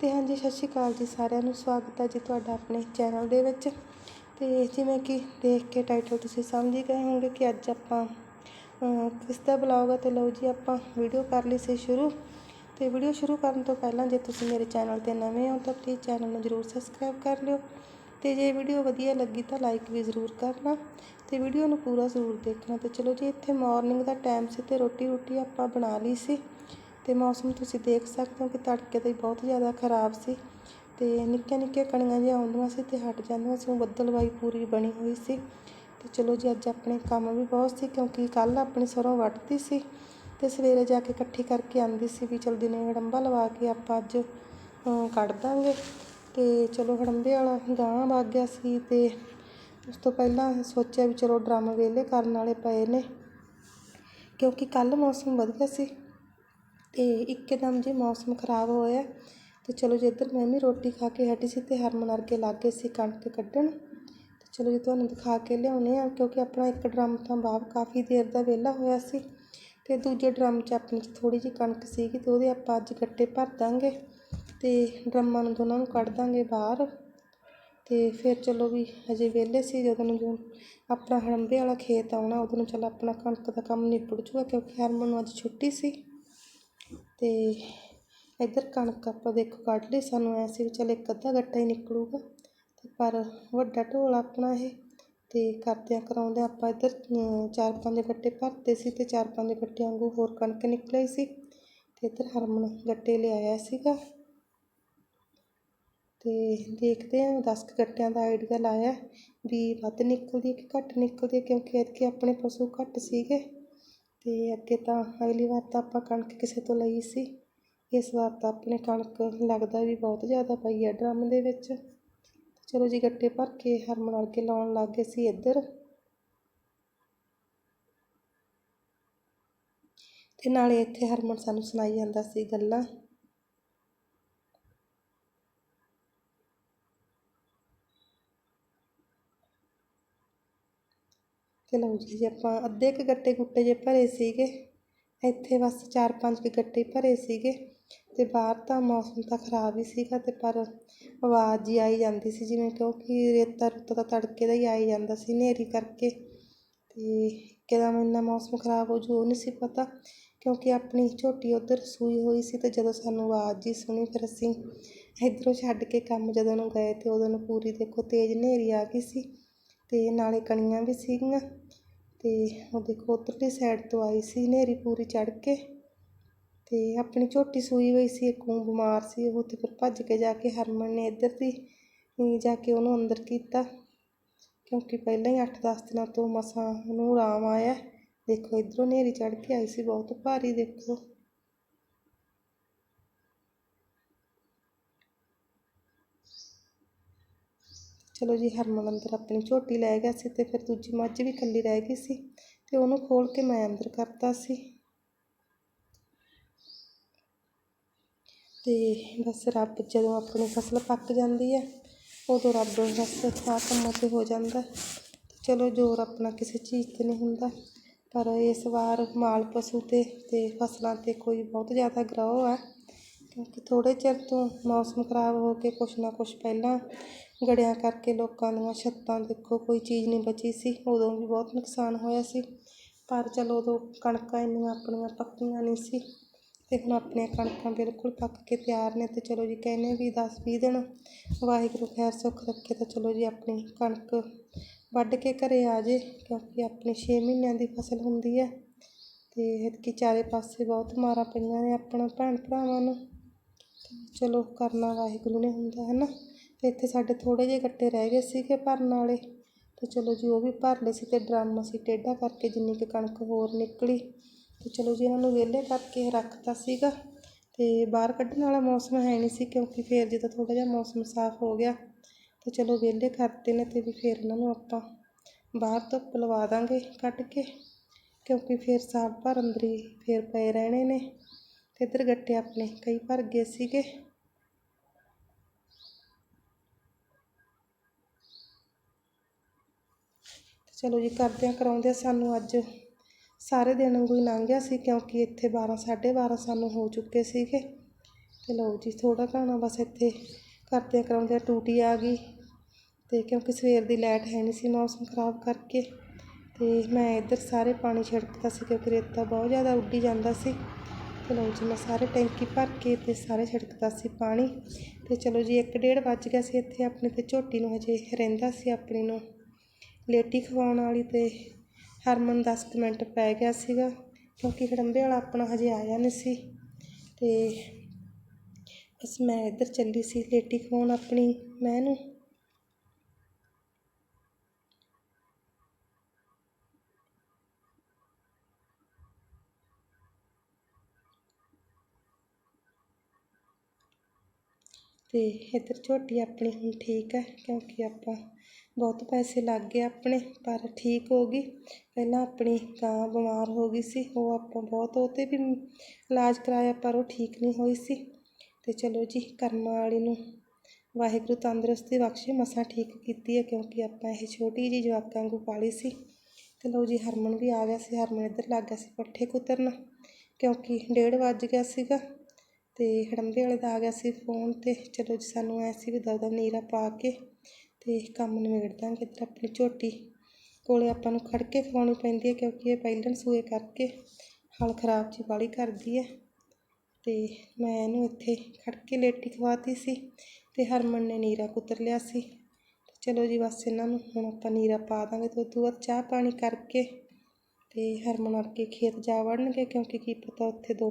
ਤੇ ਹਾਂਜੀ, ਸਤਿ ਸ਼੍ਰੀ ਅਕਾਲ ਜੀ ਸਾਰਿਆਂ ਨੂੰ। ਸਵਾਗਤ ਹੈ ਜੀ ਤੁਹਾਡਾ ਆਪਣੇ ਚੈਨਲ ਦੇ ਵਿੱਚ। ਤੇ ਜਿਵੇਂ ਕਿ ਦੇਖ ਕੇ ਟਾਈਟਲ ਤੁਸੀਂ ਸਮਝ ਹੀ ਗਏ ਹੋਵੋਗੇ ਕਿ ਅੱਜ ਆਪਾਂ ਕਿਸ ਦਾ ਬਲੌਗ ਹੈ ਤੇ ਲਓ ਜੀ ਆਪਾਂ ਵੀਡੀਓ ਕਰ ਲਈ ਸੀ ਸ਼ੁਰੂ। ਤੇ ਵੀਡੀਓ ਸ਼ੁਰੂ ਕਰਨ ਤੋਂ ਪਹਿਲਾਂ ਜੇ ਤੁਸੀਂ ਮੇਰੇ ਚੈਨਲ ਤੇ ਨਵੇਂ ਹੋ ਤਾਂ ਪਲੀਜ਼ ਚੈਨਲ ਨੂੰ ਜਰੂਰ ਸਬਸਕ੍ਰਾਈਬ ਕਰ ਲਿਓ। ਤੇ ਜੇ ਵੀਡੀਓ ਵਧੀਆ ਲੱਗੀ ਤਾਂ ਲਾਈਕ ਵੀ ਜ਼ਰੂਰ ਕਰਨਾ। ਤੇ ਵੀਡੀਓ ਨੂੰ ਪੂਰਾ ਜ਼ਰੂਰ ਦੇਖਣਾ। ਤੇ ਚਲੋ ਜੀ ਇੱਥੇ ਮਾਰਨਿੰਗ ਦਾ ਟਾਈਮ ਸੀ ਤੇ ਰੋਟੀ ਰੋਟੀ ਆਪਾਂ ਬਣਾ ਲਈ ਸੀ। ਅਤੇ ਮੌਸਮ ਤੁਸੀਂ ਦੇਖ ਸਕਦੇ ਹੋ ਕਿ ਤੜਕੇ ਤੋਂ ਹੀ ਬਹੁਤ ਜ਼ਿਆਦਾ ਖਰਾਬ ਸੀ ਅਤੇ ਨਿੱਕੀਆਂ ਨਿੱਕੀਆਂ ਕਣੀਆਂ ਜਿਹੀਆਂ ਆਉਂਦੀਆਂ ਸੀ ਅਤੇ ਹਟ ਜਾਂਦੀਆਂ ਸੀ ਉਹ ਬੱਦਲਵਾਈ ਪੂਰੀ ਬਣੀ ਹੋਈ ਸੀ। ਅਤੇ ਚਲੋ ਜੀ, ਅੱਜ ਆਪਣੇ ਕੰਮ ਵੀ ਬਹੁਤ ਸੀ ਕਿਉਂਕਿ ਕੱਲ੍ਹ ਆਪਣੀ ਸਰੋਂ ਵੱਢਤੀ ਸੀ ਅਤੇ ਸਵੇਰੇ ਜਾ ਕੇ ਇਕੱਠੀ ਕਰਕੇ ਆਂਦੀ ਸੀ ਵੀ ਚਲ ਦਿਨੇ ਹੜੰਬਾ ਲਵਾ ਕੇ ਆਪਾਂ ਅੱਜ ਕੱਢ ਦਾਂਗੇ। ਅਤੇ ਚਲੋ ਹੜੰਬੇ ਵਾਲਾ ਗਾਂ ਵਗ ਗਿਆ ਸੀ ਅਤੇ ਉਸ ਤੋਂ ਪਹਿਲਾਂ ਸੋਚਿਆ ਵੀ ਚਲੋ ਡਰਮ ਵਿਹਲੇ ਕਰਨ ਵਾਲੇ ਪਏ ਨੇ ਕਿਉਂਕਿ ਕੱਲ੍ਹ ਮੌਸਮ ਵਧੀਆ ਸੀ। ਅਤੇ ਇੱਕਦਮ ਜੇ ਮੌਸਮ ਖਰਾਬ ਹੋਇਆ ਅਤੇ ਚਲੋ ਜੀ ਇੱਧਰ ਮੈਂ ਵੀ ਰੋਟੀ ਖਾ ਕੇ ਹਟੀ ਸੀ ਅਤੇ ਹਰਮਨ ਅਰਗੇ ਲੱਗ ਗਏ ਸੀ ਕਣਕ ਕੱਢਣ ਅਤੇ ਚਲੋ ਜੀ ਤੁਹਾਨੂੰ ਦਿਖਾ ਕੇ ਲਿਆਉਂਦੇ ਹਾਂ ਕਿਉਂਕਿ ਆਪਣਾ ਇੱਕ ਡਰਮ ਤਾਂ ਬਾਹਰ ਕਾਫੀ ਦੇਰ ਦਾ ਵਿਹਲਾ ਹੋਇਆ ਸੀ ਅਤੇ ਦੂਜੇ ਡਰਮ 'ਚ ਆਪਣੀ ਥੋੜ੍ਹੀ ਜਿਹੀ ਕਣਕ ਸੀਗੀ ਅਤੇ ਉਹਦੇ ਆਪਾਂ ਅੱਜ ਗੱਟੇ ਭਰ ਦਾਂਗੇ ਅਤੇ ਡਰਮਾਂ ਨੂੰ ਦੋਨਾਂ ਨੂੰ ਕੱਢ ਦਾਂਗੇ ਬਾਹਰ ਅਤੇ ਫਿਰ ਚਲੋ ਵੀ ਹਜੇ ਵਿਹਲੇ ਸੀ ਜਦੋਂ ਨੂੰ ਆਪਣਾ ਹੜੰਬੇ ਵਾਲਾ ਖੇਤ ਆਉਣਾ, ਉਦੋਂ ਨੂੰ ਚਲ ਆਪਣਾ ਕਣਕ ਦਾ ਕੰਮ ਨਿਬੜ ਜੂਗਾ ਕਿਉਂਕਿ ਹਰਮਨ ਨੂੰ ਅੱਜ ਛੁੱਟੀ ਸੀ। ਅਤੇ ਇੱਧਰ ਕਣਕ ਆਪਾਂ ਦੇਖੋ ਕੱਢ ਲਈ, ਸਾਨੂੰ ਐਂ ਸੀ ਵੀ ਚੱਲ ਇੱਕ ਅੱਧਾ ਗੱਟਾ ਹੀ ਨਿਕਲੂਗਾ। ਤੇ ਪਰ ਵੱਡਾ ਢੋਲ ਆਪਣਾ ਇਹ ਅਤੇ ਕਰਦਿਆਂ ਕਰਾਉਂਦਿਆਂ ਆਪਾਂ ਇੱਧਰ ਚਾਰ ਪੰਜ ਗੱਟੇ ਭਰਤੇ ਸੀ ਅਤੇ ਚਾਰ ਪੰਜ ਗੱਟਿਆਂ ਵਾਂਗੂ ਹੋਰ ਕਣਕ ਨਿਕਲੀ ਸੀ। ਅਤੇ ਇੱਧਰ ਹਰਮਨ ਗੱਟੇ ਲਿਆਇਆ ਸੀਗਾ। ਅਤੇ ਦੇਖਦੇ ਹਾਂ ਦਸ ਕੁ ਗੱਟਿਆਂ ਦਾ ਆਈਡੀਆ ਲਾਇਆ ਵੀ ਵੱਧ ਨਿਕਲਦੀ ਹੈ ਕਿ ਘੱਟ ਨਿਕਲਦੀ ਹੈ, ਕਿਉਂਕਿ ਐਤਕੀ ਆਪਣੇ ਪਸ਼ੂ ਘੱਟ ਸੀਗੇ। ਅਤੇ ਅੱਗੇ ਤਾਂ ਅਗਲੀ ਵਾਰ ਤਾਂ ਆਪਾਂ ਕਣਕ ਕਿਸੇ ਤੋਂ ਲਈ ਸੀ। ਇਸ ਵਾਰ ਤਾਂ ਆਪਣੇ ਕਣਕ ਲੱਗਦਾ ਵੀ ਬਹੁਤ ਜ਼ਿਆਦਾ ਪਈ ਹੈ ਡਰਮ ਦੇ ਵਿੱਚ। ਚਲੋ ਜੀ, ਗੱਟੇ ਭਰ ਕੇ ਹਰਮਨ ਵਰਗੇ ਲਾਉਣ ਲੱਗ ਗਏ ਸੀ ਇੱਧਰ। ਅਤੇ ਨਾਲੇ ਇੱਥੇ ਹਰਮਨ ਸਾਨੂੰ ਸੁਣਾਈ ਜਾਂਦਾ ਸੀ ਗੱਲਾਂ। ਤੇ ਲਓ ਜੀ, ਜੇ ਆਪਾਂ ਅੱਧੇ ਕੁ ਗੱਟੇ ਗੁੱਟੇ ਜੇ ਭਰੇ ਸੀਗੇ, ਇੱਥੇ ਬਸ ਚਾਰ ਪੰਜ ਕੁ ਗੱਟੇ ਭਰੇ ਸੀਗੇ ਅਤੇ ਬਾਹਰ ਤਾਂ ਮੌਸਮ ਤਾਂ ਖਰਾਬ ਹੀ ਸੀਗਾ ਅਤੇ ਪਰ ਆਵਾਜ਼ ਜੀ ਆਈ ਜਾਂਦੀ ਸੀ ਜਿਵੇਂ ਕਿਉਂਕਿ ਰੇਤਾ ਰੁਤਾ ਤਾਂ ਤੜਕੇ ਦਾ ਹੀ ਆਈ ਜਾਂਦਾ ਸੀ ਹਨੇਰੀ ਕਰਕੇ ਅਤੇ ਇੱਕਦਮ ਇੰਨਾ ਮੌਸਮ ਖਰਾਬ ਹੋ ਜੋ ਨਹੀਂ ਸੀ ਪਤਾ ਕਿਉਂਕਿ ਆਪਣੀ ਝੋਟੀ ਉੱਧਰ ਸੂਈ ਹੋਈ ਸੀ ਅਤੇ ਜਦੋਂ ਸਾਨੂੰ ਆਵਾਜ਼ ਜੀ ਸੁਣੀ ਫਿਰ ਅਸੀਂ ਇੱਧਰੋਂ ਛੱਡ ਕੇ ਕੰਮ ਜਦੋਂ ਨੂੰ ਗਏ ਤੇ ਉਦੋਂ ਨੂੰ ਪੂਰੀ ਦੇਖੋ ਤੇਜ਼ ਹਨੇਰੀ ਆ ਗਈ ਸੀ। ਅਤੇ ਨਾਲੇ ਕਣੀਆਂ ਵੀ ਸੀਗੀਆਂ। ਅਤੇ ਉਹ ਦੇਖੋ ਉੱਧਰਲੀ ਸਾਈਡ ਤੋਂ ਆਈ ਸੀ ਹਨੇਰੀ ਪੂਰੀ ਚੜ੍ਹ ਕੇ। ਅਤੇ ਆਪਣੀ ਝੋਟੀ ਸੂਈ ਹੋਈ ਸੀ, ਇੱਕ ਊਂ ਬਿਮਾਰ ਸੀ, ਉਹ ਤੇ ਫਿਰ ਭੱਜ ਕੇ ਜਾ ਕੇ ਹਰਮਨ ਨੇ ਇੱਧਰ ਦੀ ਜਾ ਕੇ ਉਹਨੂੰ ਅੰਦਰ ਕੀਤਾ। ਕਿਉਂਕਿ ਪਹਿਲਾਂ ਹੀ ਅੱਠ ਦਸ ਦਿਨਾਂ ਤੋਂ ਮਸਾਂ ਉਹਨੂੰ ਆਰਾਮ ਆਇਆ। ਦੇਖੋ ਇੱਧਰੋਂ ਹਨੇਰੀ ਚੜ੍ਹ ਕੇ ਆਈ ਸੀ, ਬਹੁਤ ਭਾਰੀ ਦੇਖੋ। ਚਲੋ ਜੀ ਹਰਮਨ ਅੰਦਰ ਆਪਣੀ ਝੋਟੀ ਲੈ ਗਿਆ ਸੀ ਅਤੇ ਫਿਰ ਦੂਜੀ ਮੱਝ ਵੀ ਇਕੱਲੀ ਰਹਿ ਗਈ ਸੀ ਅਤੇ ਉਹਨੂੰ ਖੋਲ੍ਹ ਕੇ ਮੈਂ ਅੰਦਰ ਕਰਤਾ ਸੀ। ਅਤੇ ਬਸ ਰੱਬ ਜਦੋਂ ਆਪਣੀ ਫਸਲ ਪੱਕ ਜਾਂਦੀ ਹੈ, ਉਦੋਂ ਰੱਬ ਬਸ ਆਹ ਕੰਮਾਂ 'ਤੇ ਹੋ ਜਾਂਦਾ। ਚਲੋ ਜ਼ੋਰ ਆਪਣਾ ਕਿਸੇ ਚੀਜ਼ 'ਤੇ ਨਹੀਂ ਹੁੰਦਾ, ਪਰ ਇਸ ਵਾਰ ਮਾਲ ਪਸ਼ੂ 'ਤੇ ਅਤੇ ਫਸਲਾਂ 'ਤੇ ਕੋਈ ਬਹੁਤ ਜ਼ਿਆਦਾ ਗਰੋਹ ਹੈ, ਕਿਉਂਕਿ ਥੋੜ੍ਹੇ ਚਿਰ ਤੋਂ ਮੌਸਮ ਖਰਾਬ ਹੋ ਕੇ ਕੁਛ ਨਾ ਕੁਛ ਪਹਿਲਾਂ ਗੜਿਆਂ ਕਰਕੇ ਲੋਕਾਂ ਦੀਆਂ ਛੱਤਾਂ ਦੇਖੋ ਕੋਈ ਚੀਜ਼ ਨਹੀਂ ਬਚੀ ਸੀ, ਉਦੋਂ ਵੀ ਬਹੁਤ ਨੁਕਸਾਨ ਹੋਇਆ ਸੀ। ਪਰ ਚਲੋ ਉਦੋਂ ਕਣਕਾਂ ਇੰਨੀਆਂ ਆਪਣੀਆਂ ਪੱਕੀਆਂ ਨਹੀਂ ਸੀ ਤੇ ਹੁਣ ਆਪਣੀਆਂ ਕਣਕਾਂ ਬਿਲਕੁਲ ਪੱਕ ਕੇ ਤਿਆਰ ਨੇ ਅਤੇ ਚਲੋ ਜੀ ਕਹਿੰਦੇ ਵੀ ਦਸ ਵੀਹ ਦਿਨ ਵਾਹਿਗੁਰੂ ਖੈਰ ਸੁੱਖ ਰੱਖੇ ਤਾਂ ਚਲੋ ਜੀ ਆਪਣੀ ਕਣਕ ਵੱਢ ਕੇ ਘਰ ਆ ਜੇ, ਕਿਉਂਕਿ ਆਪਣੀ ਛੇ ਮਹੀਨਿਆਂ ਦੀ ਫਸਲ ਹੁੰਦੀ ਹੈ ਅਤੇ ਐਤਕੀ ਚਾਰੇ ਪਾਸੇ ਬਹੁਤ ਮਾਰਾਂ ਪਈਆਂ ਨੇ ਆਪਣਾ ਭੈਣ ਭਰਾਵਾਂ ਨੂੰ। ਚਲੋ ਕਰਨਾ ਵਾਹਿਗੁਰੂ ਨੇ ਹੁੰਦਾ, ਹੈ ਨਾ? ਇੱਥੇ ਸਾਡੇ ਥੋੜ੍ਹੇ ਜਿਹੇ ਗੱਟੇ ਰਹਿ ਗਏ ਸੀਗੇ ਭਰਨ ਵਾਲੇ। ਅਤੇ ਚਲੋ ਜੀ, ਉਹ ਵੀ ਭਰ ਲਏ ਸੀ ਅਤੇ ਡਰਮ ਅਸੀਂ ਟੇਢਾ ਕਰਕੇ ਜਿੰਨੀ ਕੁ ਕਣਕ ਹੋਰ ਨਿਕਲੀ। ਅਤੇ ਚਲੋ ਜੀ ਇਹਨਾਂ ਨੂੰ ਵਿਹਲੇ ਕਰਕੇ ਰੱਖਤਾ ਸੀਗਾ। ਅਤੇ ਬਾਹਰ ਕੱਢਣ ਵਾਲਾ ਮੌਸਮ ਹੈ ਨਹੀਂ ਸੀ ਕਿਉਂਕਿ ਫਿਰ ਜਦੋਂ ਥੋੜ੍ਹਾ ਜਿਹਾ ਮੌਸਮ ਸਾਫ਼ ਹੋ ਗਿਆ। ਤੇ ਚਲੋ ਵਿਹਲੇ ਕਰਤੇ ਨੇ ਅਤੇ ਵੀ ਫਿਰ ਇਹਨਾਂ ਨੂੰ ਆਪਾਂ ਬਾਹਰ ਧੁੱਪ ਲਵਾ ਦਾਂਗੇ ਕੱਢ ਕੇ। ਕਿਉਂਕਿ ਫਿਰ ਸਾਲ ਭਰ ਅੰਦਰ ਹੀ ਫਿਰ ਪਏ ਰਹਿਣੇ ਨੇ। ਅਤੇ ਇੱਧਰ ਗੱਟੇ ਆਪਣੇ ਕਈ ਭਰ ਗਏ ਸੀਗੇ। ਚਲੋ ਜੀ, ਕਰਦਿਆਂ ਕਰਾਉਂਦਿਆਂ ਸਾਨੂੰ ਅੱਜ ਸਾਰੇ ਦਿਨ ਵਾਂਗੂ ਹੀ ਲੰਘ ਗਿਆ ਸੀ, ਕਿਉਂਕਿ ਇੱਥੇ 12 12:30 ਸਾਨੂੰ ਹੋ ਚੁੱਕੇ ਸੀਗੇ। ਅਤੇ ਲਓ ਜੀ, ਥੋੜ੍ਹਾ ਘਾਣਾ ਬਸ ਇੱਥੇ ਕਰਦਿਆਂ ਕਰਾਉਂਦਿਆਂ ਟੂਟੀ ਆ ਗਈ। ਅਤੇ ਕਿਉਂਕਿ ਸਵੇਰ ਦੀ ਲਾਈਟ ਹੈ ਨਹੀਂ ਸੀ ਮੌਸਮ ਖਰਾਬ ਕਰਕੇ ਅਤੇ ਮੈਂ ਇੱਧਰ ਸਾਰੇ ਪਾਣੀ ਛਿੜਕਦਾ ਸੀ, ਕਿਉਂਕਿ ਰੇਤਾ ਬਹੁਤ ਜ਼ਿਆਦਾ ਉੱਡੀ ਜਾਂਦਾ ਸੀ। ਤੇ ਲਓ ਜੀ, ਮੈਂ ਸਾਰੇ ਟੈਂਕੀ ਭਰ ਕੇ ਤੇ ਸਾਰੇ ਛਿੜਕਦਾ ਸੀ ਪਾਣੀ। ਤੇ ਚਲੋ ਜੀ, ਇੱਕ ਡੇਢ ਵੱਜ ਗਿਆ ਸੀ, ਇੱਥੇ ਆਪਣੀ ਤੇ ਝੋਟੀ ਨੂੰ ਹਜੇ ਰਹਿੰਦਾ ਸੀ ਆਪਣੀ ਨੂੰ। ਲੇਟੀ ਖਵਾਉਣ ਵਾਲੀ ਤੇ ਹਰਮਨ ਦਸ ਕੁ ਮਿੰਟ ਪੈ ਗਿਆ ਸੀਗਾ, ਕਿਉਂਕਿ ਖੜੰਬੇ ਵਾਲਾ ਆਪਣਾ ਹਜੇ ਆਇਆ ਨਹੀਂ ਸੀ। ਅਤੇ ਬਸ ਮੈਂ ਇੱਧਰ ਚੱਲੀ ਸੀ ਲੇਟੀ ਖਵਾਉਣ ਆਪਣੀ, ਮੈਂ ਨੂੰ ਅਤੇ ਇੱਧਰ ਝੋਟੀ ਆਪਣੀ ਹੁਣ ਠੀਕ ਹੈ, ਕਿਉਂਕਿ ਆਪਾਂ ਬਹੁਤ ਪੈਸੇ ਲੱਗ ਗਏ ਆਪਣੇ, ਪਰ ਠੀਕ ਹੋ ਗਈ। ਪਹਿਲਾਂ ਆਪਣੀ ਗਾਂ ਬਿਮਾਰ ਹੋ ਗਈ ਸੀ, ਉਹ ਆਪਾਂ ਬਹੁਤ, ਉਹ 'ਤੇ ਵੀ ਇਲਾਜ ਕਰਾਇਆ, ਪਰ ਉਹ ਠੀਕ ਨਹੀਂ ਹੋਈ ਸੀ। ਅਤੇ ਚਲੋ ਜੀ, ਕਰਮਾਂ ਵਾਲੀ ਨੂੰ ਵਾਹਿਗੁਰੂ ਤੰਦਰੁਸਤੀ ਬਖਸ਼ੇ, ਮਸਾਂ ਠੀਕ ਕੀਤੀ ਹੈ, ਕਿਉਂਕਿ ਆਪਾਂ ਇਹ ਛੋਟੀ ਜਿਹੀ ਜਵਾਕਾਂ ਵਾਂਗੂ ਪਾਲੀ ਸੀ। ਤੇ ਲਓ ਜੀ, ਹਰਮਨ ਵੀ ਆ ਗਿਆ ਸੀ, ਹਰਮਨ ਇੱਧਰ ਲੱਗ ਗਿਆ ਸੀ ਪੱਠੇ ਕੁਤਰਨ, ਕਿਉਂਕਿ ਡੇਢ ਵੱਜ ਗਿਆ ਸੀਗਾ। ਅਤੇ ਹੜੰਬੇ ਵਾਲੇ ਦਾ ਆ ਗਿਆ ਸੀ ਫੋਨ ਤੇ ਚਲੋ ਜੀ ਸਾਨੂੰ ਐਂ ਸੀ ਵੀ ਦਵਦਾ ਨੀਰਾ ਪਾ ਕੇ ਅਤੇ ਕੰਮ ਨਿਬੇੜ ਦਾਂਗੇ ਇੱਧਰ ਆਪਣੀ ਝੋਟੀ ਕੋਲ ਆਪਾਂ ਨੂੰ ਖੜ੍ਹ ਕੇ ਖਵਾਉਣੀ ਪੈਂਦੀ ਹੈ ਕਿਉਂਕਿ ਇਹ ਪਹਿਲਣ ਸੂਏ ਕਰਕੇ ਹਲ ਖਰਾਬ ਜੀ ਬਾਲੀ ਕਰਦੀ ਹੈ ਅਤੇ ਮੈਂ ਇਹਨੂੰ ਇੱਥੇ ਖੜ ਕੇ ਲੇਟੀ ਖਵਾਤੀ ਸੀ ਅਤੇ ਹਰਮਨ ਨੇ ਨੀਰਾ ਕੁਤਰ ਲਿਆ ਸੀ। ਚਲੋ ਜੀ ਬਸ ਇਹਨਾਂ ਨੂੰ ਹੁਣ ਆਪਾਂ ਨੀਰਾ ਪਾ ਦਾਂਗੇ ਤੇ ਉਦੋਂ ਬਾਅਦ ਚਾਹ ਪਾਣੀ ਕਰਕੇ ਅਤੇ ਹਰਮਨ ਅੱਗੇ ਖੇਤ ਜਾ ਵੜਨਗੇ ਕਿਉਂਕਿ ਕੀ ਪਤਾ ਉੱਥੇ ਦੋ